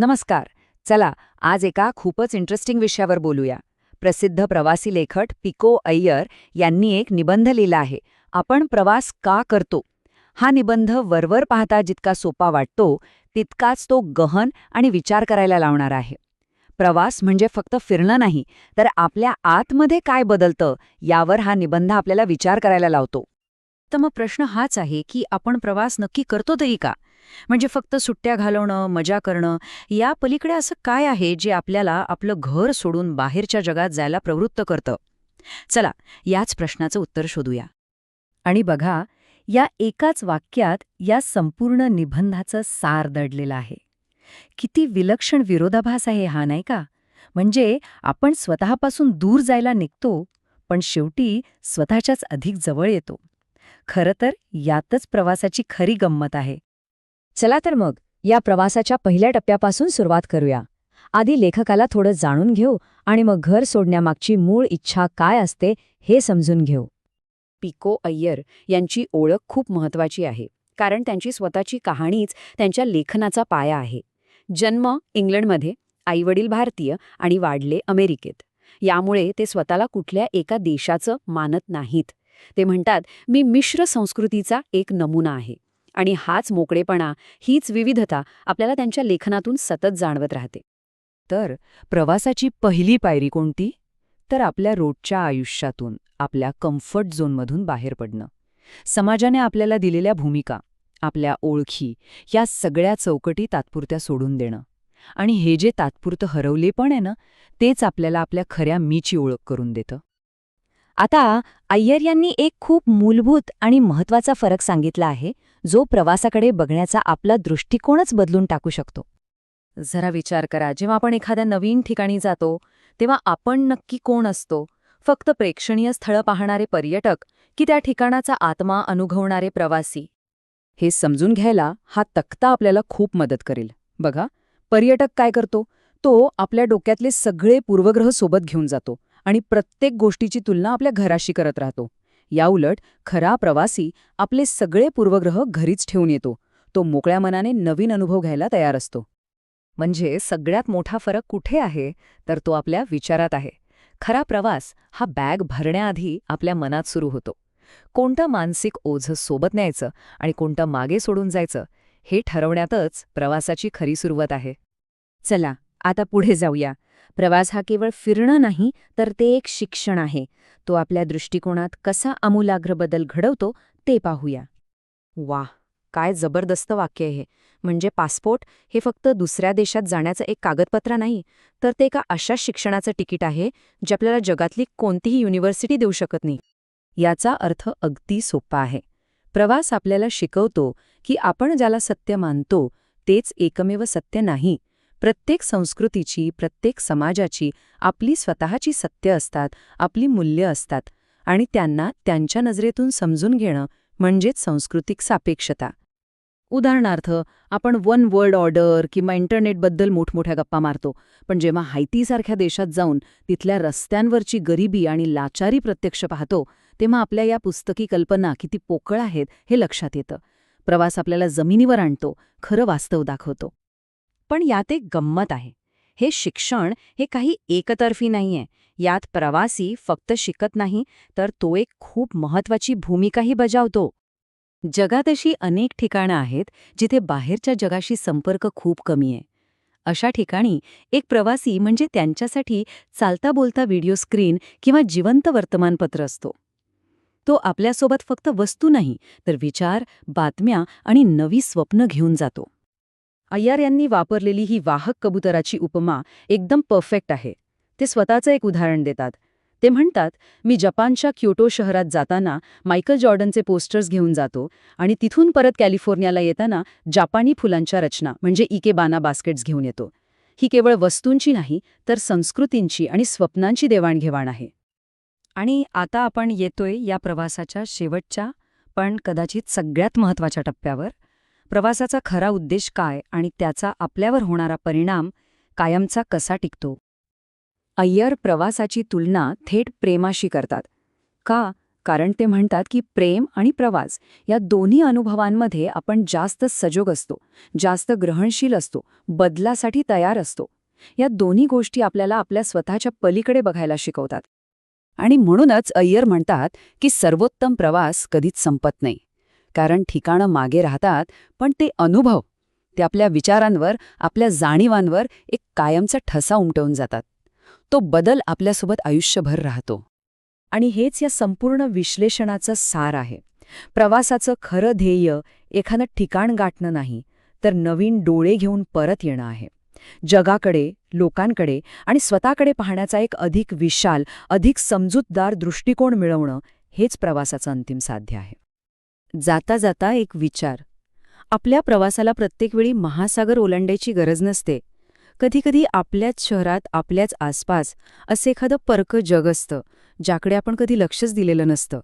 नमस्कार. चला आज एका खूपच इंटरेस्टिंग विषयावर बोलूया. प्रसिद्ध प्रवासी लेखक पिको अय्यर यांनी एक निबंध लिहिला आहे. आपण प्रवास का करतो? हा निबंध वरवर पाहता जितका सोपा वाटतो तितकाच तो गहन आणि विचार करायला लावणार आहे. प्रवास म्हणजे फक्त फिरणं नाही तर आपल्या आतमध्ये काय बदलतं यावर हा निबंध आपल्याला विचार करायला लावतो. तर मग प्रश्न हाच आहे की आपण प्रवास नक्की करतो तरी का? म्हणजे फक्त सुट्ट्या घालवणं मजा करणं या पलीकडे असं काय आहे जे आपल्याला आपलं घर सोडून बाहेरच्या जगात जायला प्रवृत्त करतं? चला याच प्रश्नाचं उत्तर शोधूया. आणि बघा या एकाच वाक्यात या संपूर्ण निबंधाचं सार दडलेलं आहे. किती विलक्षण विरोधाभास आहे हा नाही का? म्हणजे आपण स्वतःपासून दूर जायला निघतो पण शेवटी स्वतःच्याच अधिक जवळ येतो. खरं तर यातच प्रवासाची खरी गंमत आहे. चला तर मग या प्रवासाच्या पहिल्या टप्प्यापासून सुरुवात करूया. आधी लेखकाला थोडं जाणून घेऊ आणि मग घर सोडण्यामागची मूळ इच्छा काय असते हे समजून घेऊ. पिको अय्यर यांची ओळख खूप महत्वाची आहे कारण त्यांची स्वतःची कहाणीच त्यांच्या लेखनाचा पाया आहे. जन्म इंग्लंडमध्ये आईवडील भारतीय आणि वाढले अमेरिकेत. यामुळे ते स्वतःला कुठल्या एका देशाचं मानत नाहीत. ते म्हणतात मी मिश्र संस्कृतीचा एक नमुना आहे. आणि हाच मोकळेपणा हीच विविधता आपल्याला त्यांच्या लेखनातून सतत जाणवत राहते. तर प्रवासाची पहिली पायरी कोणती? तर आपल्या रोजच्या आयुष्यातून आपल्या कम्फर्ट झोनमधून बाहेर पडणं. समाजाने आपल्याला दिलेल्या भूमिका आपल्या ओळखी या सगळ्या चौकटी तात्पुरत्या सोडून देणं. आणि हे जे तात्पुरतं हरवले पण आहे ना तेच आपल्याला आपल्या खऱ्या मीची ओळख करून देतं. आता अय्यर यांनी एक खूप मूलभूत आणि महत्त्वाचा फरक सांगितला आहे जो प्रवासाकडे बघण्याचा आपला दृष्टिकोनच बदलून टाकू शकतो. जरा विचार करा जेव्हा आपण एखाद्या नवीन ठिकाणी जातो तेव्हा आपण नक्की कोण असतो? फक्त प्रेक्षणीय स्थळं पाहणारे पर्यटक की त्या ठिकाणाचा आत्मा अनुभवणारे प्रवासी? हे समजून घ्यायला हा तक्ता आपल्याला खूप मदत करेल. बघा पर्यटक काय करतो? तो आपल्या डोक्यातले सगळे पूर्वग्रह सोबत घेऊन जातो आणि प्रत्येक गोष्टीची तुलना आपल्या घराशी करत राहतो. याउलट खरा प्रवासी आपले सगळे पूर्वग्रह घरीच ठेवून येतो. तो मोकळ्या मनाने नवीन अनुभव घ्यायला तयार असतो. म्हणजे सगळ्यात मोठा फरक कुठे आहे तर तो आपल्या विचारात आहे. खरा प्रवास हा बॅग भरण्याआधी आपल्या मनात सुरू होतो. कोणतं मानसिक ओझं सोबत न्यायचं आणि कोणतं मागे सोडून जायचं हे ठरवण्यातच प्रवासाची खरी सुरुवात आहे. चला आता पुढे जाऊया. प्रवास हा केवळ फिरणं नाही तर ते एक शिक्षण आहे. तो आपल्या दृष्टिकोनात कसा अमूलाग्र बदल घडवतो ते पाहूया. वा काय जबरदस्त वाक्य आहे म्हणजे पासपोर्ट हे फक्त दुसऱ्या देशात जाण्याचं एक कागदपत्र नाही तर ते एका अशा शिक्षणाचं तिकीट आहे जे आपल्याला जगातली कोणतीही युनिव्हर्सिटी देऊ शकत नाही. याचा अर्थ अगदी सोपा आहे. प्रवास आपल्याला शिकवतो की आपण ज्याला सत्य मानतो तेच एकमेव सत्य नाही प्रत्येक संस्कृतीची प्रत्येक समाजाची आपली स्वतःची सत्य असतात आपली मूल्य असतात आणि त्यांना त्यांच्या नजरेतून समजून घेणं म्हणजेच सांस्कृतिक सापेक्षता. उदाहरणार्थ आपण वन वर्ल्ड ऑर्डर किंवा इंटरनेटबद्दल मोठमोठ्या गप्पा मारतो पण जेव्हा हायतीसारख्या देशात जाऊन तिथल्या रस्त्यांवरची गरिबी आणि लाचारी प्रत्यक्ष पाहतो तेव्हा आपल्या या पुस्तकी कल्पना किती पोकळ आहेत हे लक्षात येतं. प्रवास आपल्याला जमिनीवर आणतो खरं वास्तव दाखवतो. पण यात एक गंमत आहे. हे शिक्षण हे काही एकतर्फी नाहीये. यात प्रवासी फक्त शिकत नाही तर तो एक खूप महत्वाची भूमिकाही बजावतो. जगात अशी अनेक ठिकाणं आहेत जिथे बाहेरच्या जगाशी संपर्क खूप कमी आहे. अशा ठिकाणी एक प्रवासी म्हणजे त्यांच्यासाठी चालता बोलता व्हिडिओ स्क्रीन किंवा जिवंत वर्तमानपत्र असतो. तो आपल्यासोबत फक्त वस्तू नाही तर विचार बातम्या आणि नवी स्वप्न घेऊन जातो. अय्यर यांनी वापरलेली ही वाहक कबुतराची उपमा एकदम परफेक्ट आहे. ते स्वतःचं एक उदाहरण देतात. ते म्हणतात मी जपानच्या क्योटो शहरात जाताना मायकल जॉर्डनचे पोस्टर्स घेऊन जातो आणि तिथून परत कॅलिफोर्नियाला येताना जापानी फुलांच्या रचना म्हणजे इकेबाना बास्केट्स घेऊन येतो. ही केवळ वस्तूंची नाही तर संस्कृतींची आणि स्वप्नांची देवाणघेवाण आहे. आणि आता आपण येतोय या प्रवासाच्या शेवटच्या पण कदाचित सगळ्यात महत्त्वाच्या टप्प्यावर. प्रवासाचा खरा उद्देश काय आणि त्याचा आपल्यावर होणारा परिणाम कायमचा कसा टिकतो? अय्यर प्रवासाची तुलना थेट प्रेमाशी करतात. का? कारण ते म्हणतात की प्रेम आणि प्रवास या दोन्ही अनुभवांमध्ये आपण जास्त सजोग असतो जास्त ग्रहणशील असतो बदलासाठी तयार असतो. या दोन्ही गोष्टी आपल्याला आपल्या स्वतःच्या पलीकडे बघायला शिकवतात. आणि म्हणूनच अय्यर म्हणतात की सर्वोत्तम प्रवास कधीच संपत नाही. कारण ठिकाणं मागे राहतात पण ते अनुभव ते आपल्या विचारांवर आपल्या जाणीवांवर एक कायमचा ठसा उमटवून जातात. तो बदल आपल्यासोबत आयुष्यभर राहतो. आणि हेच या संपूर्ण विश्लेषणाचं सार आहे. प्रवासाचं खरं ध्येय एखादं ठिकाण गाठणं नाही तर नवीन डोळे घेऊन परत येणं आहे. जगाकडे लोकांकडे आणि स्वतःकडे पाहण्याचा एक अधिक विशाल अधिक समजूतदार दृष्टिकोन मिळवणं हेच प्रवासाचं अंतिम साध्य आहे. जाता जाता एक विचार. आपल्या प्रवासाला प्रत्येक वेळी महासागर ओलांडायची गरज नसते. कधीकधी आपल्याच शहरात आपल्याच आसपास असं एखादं परकं जग असतं ज्याकडे आपण कधी लक्षच दिलेलं नसतं.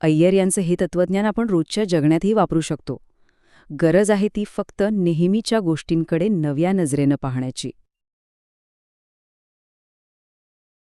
अय्यर यांचं हे तत्त्वज्ञान आपण रोजच्या जगण्यातही वापरू शकतो. गरज आहे ती फक्त नेहमीच्या गोष्टींकडे नव्या नजरेनं पाहण्याची.